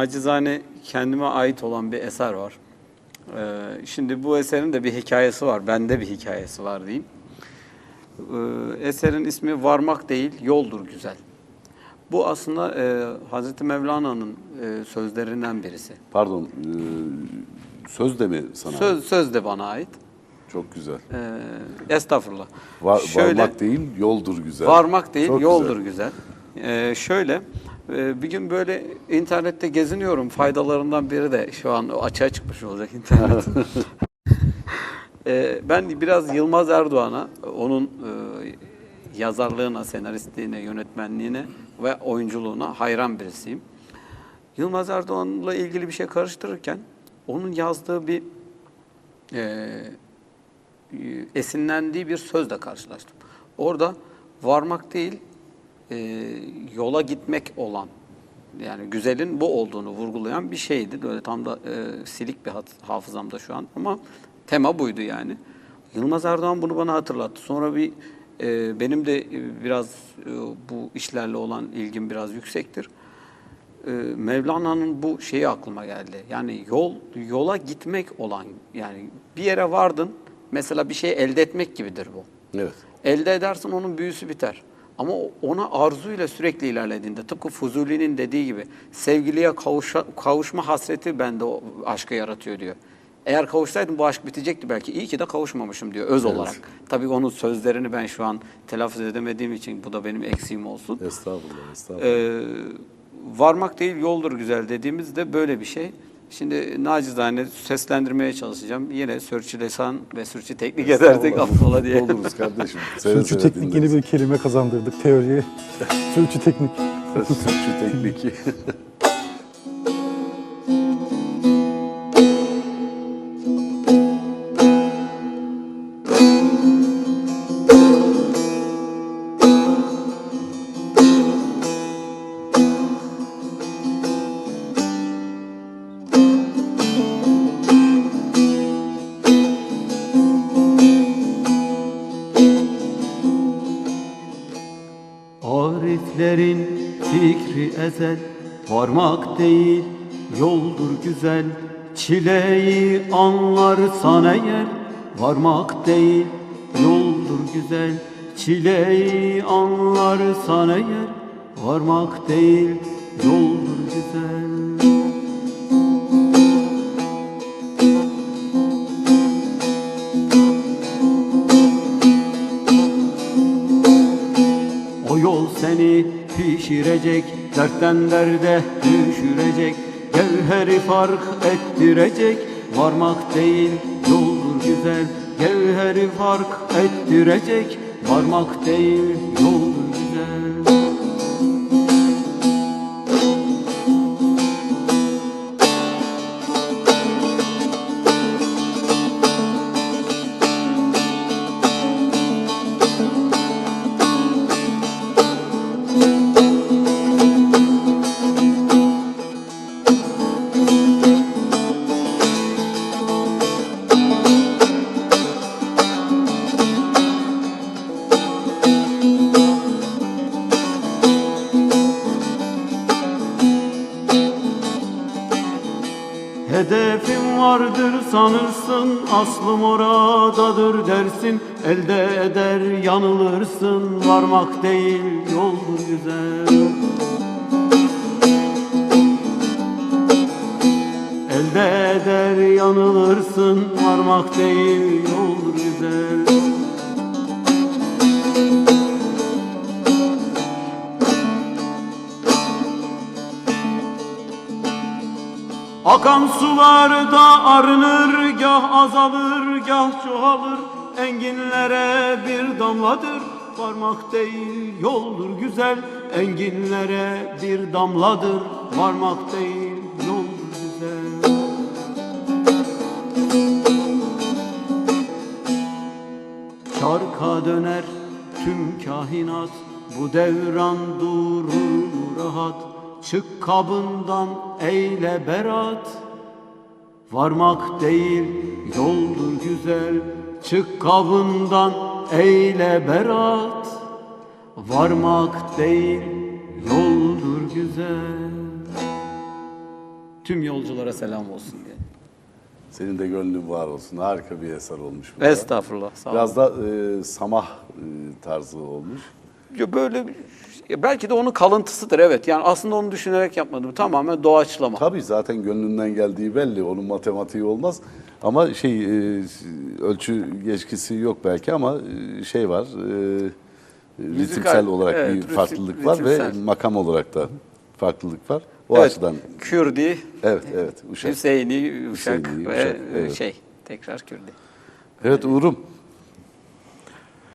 nacizane kendime ait olan bir eser var. Ee, şimdi bu eserin de bir hikayesi var. Bende bir hikayesi var diyeyim. Ee, eserin ismi Varmak değil, Yoldur Güzel. Bu aslında e, Hazreti Mevlana'nın e, sözlerinden birisi. Pardon, e, söz de mi sana? Söz, söz de bana ait. Çok güzel. Ee, estağfurullah. Va- Şöyle- varmak değil, yoldur güzel. Varmak değil, Çok yoldur güzel. güzel. Ee, şöyle, e, bir gün böyle internette geziniyorum. Faydalarından biri de şu an o açığa çıkmış olacak internet. Ee, ben biraz Yılmaz Erdoğan'a, onun e, yazarlığına, senaristliğine, yönetmenliğine ve oyunculuğuna hayran birisiyim. Yılmaz Erdoğan'la ilgili bir şey karıştırırken onun yazdığı bir e, esinlendiği bir sözle karşılaştım. Orada varmak değil, e, yola gitmek olan, yani güzelin bu olduğunu vurgulayan bir şeydi. Böyle tam da e, silik bir hat- hafızamda şu an ama tema buydu yani. Yılmaz Erdoğan bunu bana hatırlattı. Sonra bir e, benim de e, biraz e, bu işlerle olan ilgim biraz yüksektir. E, Mevlana'nın bu şeyi aklıma geldi. Yani yol yola gitmek olan yani bir yere vardın mesela bir şey elde etmek gibidir bu. Evet. Elde edersin onun büyüsü biter. Ama ona arzuyla sürekli ilerlediğinde tıpkı Fuzuli'nin dediği gibi sevgiliye kavuşa- kavuşma hasreti bende o aşkı yaratıyor diyor. Eğer kavuşsaydım bu aşk bitecekti belki. İyi ki de kavuşmamışım diyor öz olarak. Tabii onun sözlerini ben şu an telaffuz edemediğim için bu da benim eksiğim olsun. Estağfurullah, estağfurullah. Ee, varmak değil yoldur güzel dediğimizde böyle bir şey. Şimdi nacizane seslendirmeye çalışacağım. Yine sürçülisan ve sürçü teknik Estağfurullah. affola diye. Oluruz kardeşim. Seve Sürçü seve teknik yeni dinleriz. bir kelime kazandırdık teoriye. Sürçü teknik. Sürçü teknik. Ariflerin fikri ezel Varmak değil yoldur güzel. Çileyi anlarsan eğer Varmak değil yoldur güzel. Çileyi anlarsan eğer Varmak değil yoldur güzel seni pişirecek, dertten derde düşürecek, gevheri fark ettirecek, varmak değil yoldur güzel, gevheri fark ettirecek, varmak değil yoldur Hedefim vardır sanırsın Aslım oradadır dersin. Elde eder yanılırsın Varmak değil yoldur güzel Elde eder yanılırsın Varmak değil yoldur güzel Akan sularda arınır, gah azalır, gah çoğalır. Enginlere bir damladır, varmak değil yoldur güzel. Enginlere bir damladır, varmak değil yoldur güzel. Çarka döner tüm kainat Bu devran durur rahat Çık kabından eyle berat Varmak değil yoldur güzel Çık kabından eyle berat Varmak değil yoldur güzel Tüm yolculara selam olsun diye. Senin de gönlün var olsun. Harika bir eser olmuş. bu. Estağfurullah. Sağ olun. Biraz da e, samah e, tarzı olmuş. Ya böyle ya belki de onun kalıntısıdır evet. Yani aslında onu düşünerek yapmadım. Tamamen doğaçlama. Tabii zaten gönlünden geldiği belli. Onun matematiği olmaz. Ama şey e, ölçü geçkisi yok belki ama e, şey var. E, ritimsel olarak evet, bir ritim- farklılık var ve ritimsel. makam olarak da farklılık var. O evet, açıdan Kürdi, evet evet Uşak. Hüseyini, Uşak Hüseyini, ve Uşak, evet. şey tekrar Kürdi. Evet Uğur'um